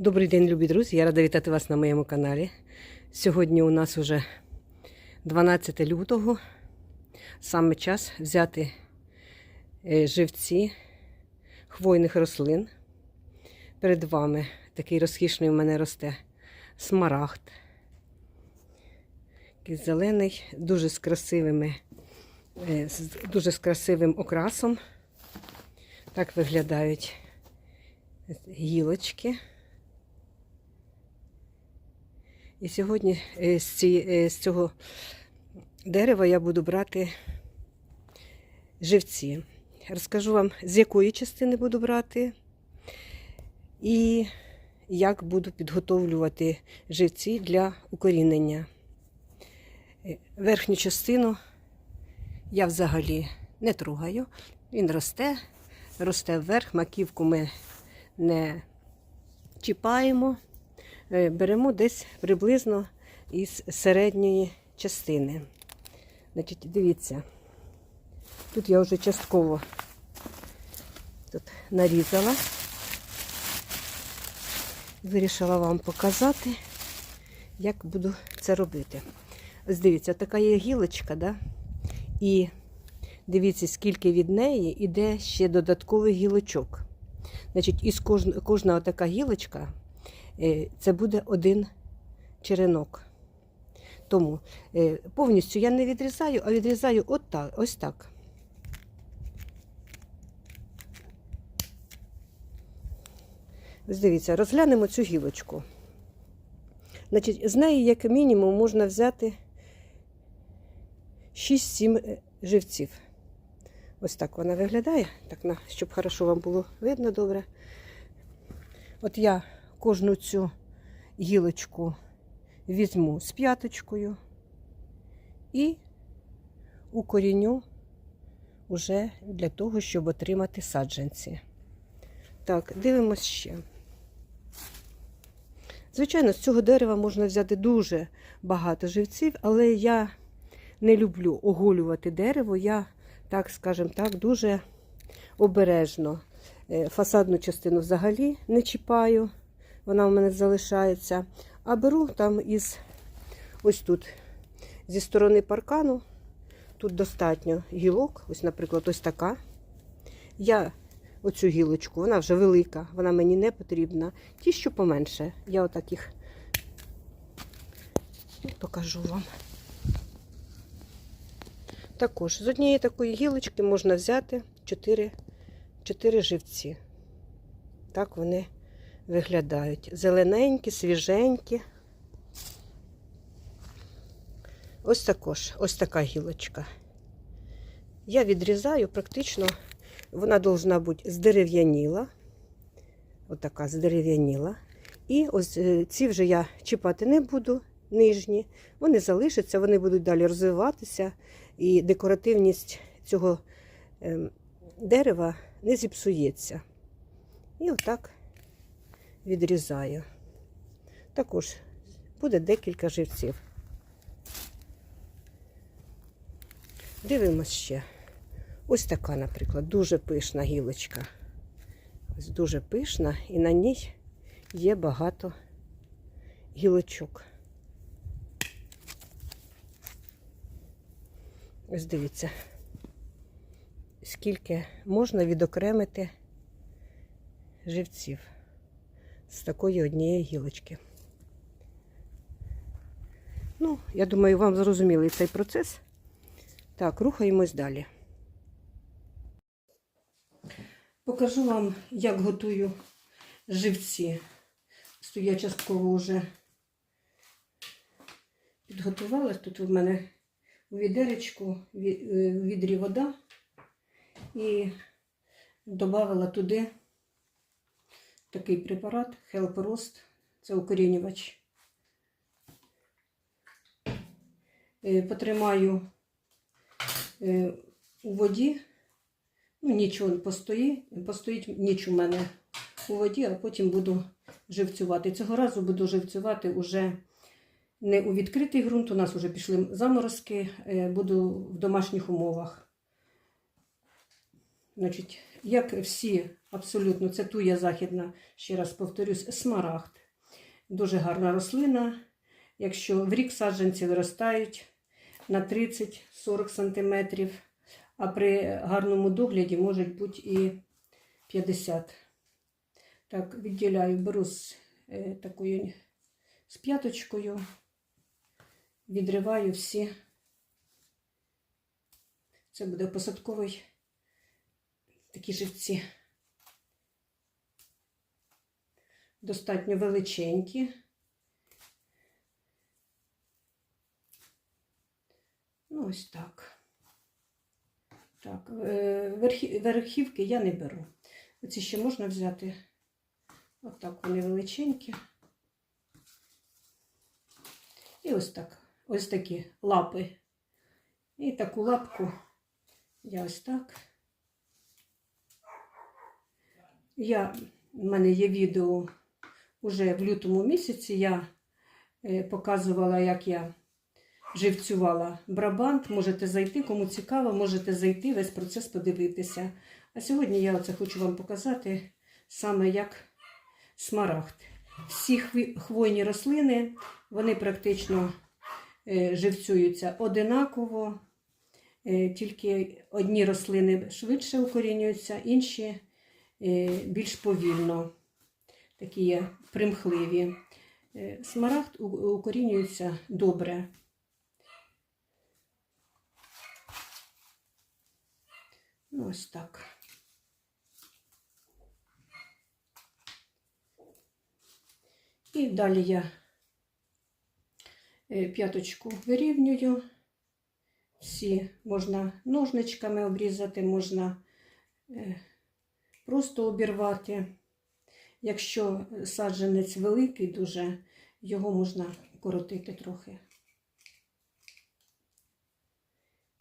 Добрий день, любі друзі! Я рада вітати вас на моєму каналі. Сьогодні у нас уже 12 лютого. Саме час взяти е, живці хвойних рослин. Перед вами такий розкішний у мене росте смарагд. Такий зелений, дуже з красивими, е, дуже з красивим окрасом. Так виглядають гілочки. І сьогодні е, е, з цього дерева я буду брати живці. Розкажу вам, з якої частини буду брати і як буду підготовлювати живці для укорінення. Е, Верхню частину я взагалі не трогаю. Він росте, росте вверх, маківку ми не чіпаємо. Е, беремо десь приблизно із середньої частини. Значить, дивіться, тут я вже частково тут нарізала. Вирішила вам показати, як буду це робити. Ось дивіться, така є гілочка, да? і дивіться, скільки від неї йде ще додаткових гілочок. Значить, із кожна, кожна така гілочка це буде один черенок. Тому е, повністю я не відрізаю, а відрізаю от так, ось так. Дивіться, розглянемо цю гілочку. Значить, з неї, як мінімум, можна взяти 6-7 е, живців. Ось так вона виглядає, так, щоб хорошо вам було видно добре. От я кожну цю гілочку візьму з п'яточкою і укоріню уже для того, щоб отримати саджанці. Так, дивимось ще. Звичайно, з цього дерева можна взяти дуже багато живців, але я не люблю оголювати дерево. Я, так скажем так, дуже обережно. Е, Фасадну частину взагалі не чіпаю, вона в мене залишається. А беру там із ось тут, зі сторони паркану, тут достатньо гілок, ось, наприклад, ось така. Я оцю гілочку, вона вже велика, вона мені не потрібна. Ті, що поменше, я отак їх покажу вам. Також з однієї такої гілочки можна взяти 4 чотири живці. Так вони виглядають. Зелененькі, свіженькі. Ось також, ось така гілочка. Я відрізаю практично, вона повинна бути здерев'яніла. Отака здерев'яніла. І ось е, ці вже я чіпати не буду, нижні. Вони залишаться, вони будуть далі розвиватися. І декоративність цього ем, дерева не зіпсується. І отак відрізаю. Також буде декілька живців. Дивимось ще. Ось така, наприклад, дуже пишна гілочка. Ось дуже пишна, і на ній є багато гілочок. Ось дивіться скільки можна відокремити живців з такої однієї гілочки. Ну, я думаю, вам зрозумілий цей процес. Так, рухаємось далі. Покажу вам, як готую живці. Тут я частково вже підготувала. Тут у мене у відеречку в відрі вода і додала туди такий препарат Help Rost, це укорінювач. Е, Потримаю е, у воді, ну, нічого постоїть, постоїть ніч у мене у воді, а потім буду живцювати. Цього разу буду живцювати уже не у відкритий ґрунт, у нас вже пішли заморозки, е, буду в домашніх умовах. Значить, як всі, абсолютно, це туя західна, ще раз повторюсь, смарагд. Дуже гарна рослина. Якщо в рік саджанці виростають на 30-40 см, а при гарному догляді можуть бути і 50 Так, відділяю, беру з е, такою з п'яточкою, відриваю всі. Це буде посадковий такі живці. Достатньо величенькі. Ну, ось так. Так, верхівки я не беру. Оці ще можна взяти. Отак вони величенькі. І ось так. Ось такі лапи. І таку лапку я ось так. Я, в мене є відео уже в лютому місяці. Я е, показувала, як я живцювала брабант. Можете зайти, кому цікаво, можете зайти, весь процес подивитися. А сьогодні я оце хочу вам показати саме як смарагд. Всі хвойні рослини, вони практично е, живцюються одинаково. Е, Тільки одні рослини швидше укорінюються, інші більш повільно, такі примхливі. Е, Смарагд укорінюється добре. Ну, ось так. І далі я е, п'яточку вирівнюю. Всі можна ножничками обрізати, можна е, просто обірвати. Якщо саджанець великий, дуже його можна коротити трохи.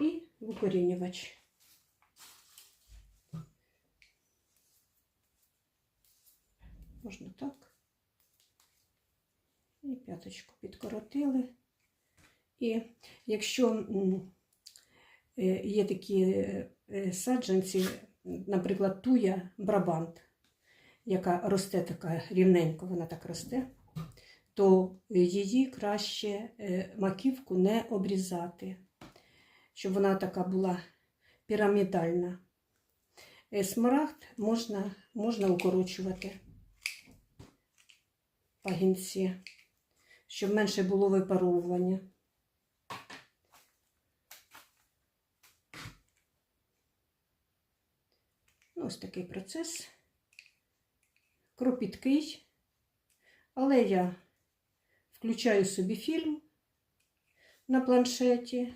І укорінювач. Можна так. І п'яточку підкоротили. І якщо е, є такі е, саджанці, наприклад, туя брабант, яка росте така рівненько, вона так росте, то її краще е, маківку не обрізати, щоб вона така була пірамідальна. Е, Смарагд можна, можна укорочувати пагінці, щоб менше було випаровування. Ось такий процес. Кропіткий, але я включаю собі фільм на планшеті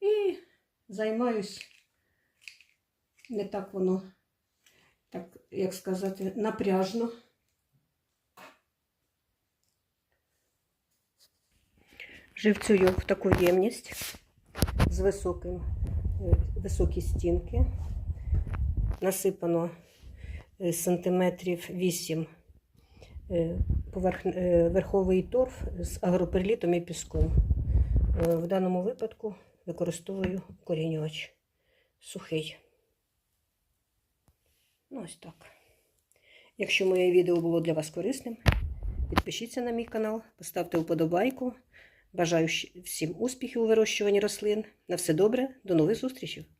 і займаюсь не так воно, так як сказати, напряжно. Живцюю в таку ємність з високим, е, високі стінки. Насипано е, сантиметрів 8 е, поверх, е, верховий торф з агроперлітом і піском. В даному випадку використовую корінювач сухий. Ну, ось так. Якщо моє відео було для вас корисним, підпишіться на мій канал, поставте вподобайку. Бажаю всім успіхів у вирощуванні рослин. На все добре, до нових зустрічей!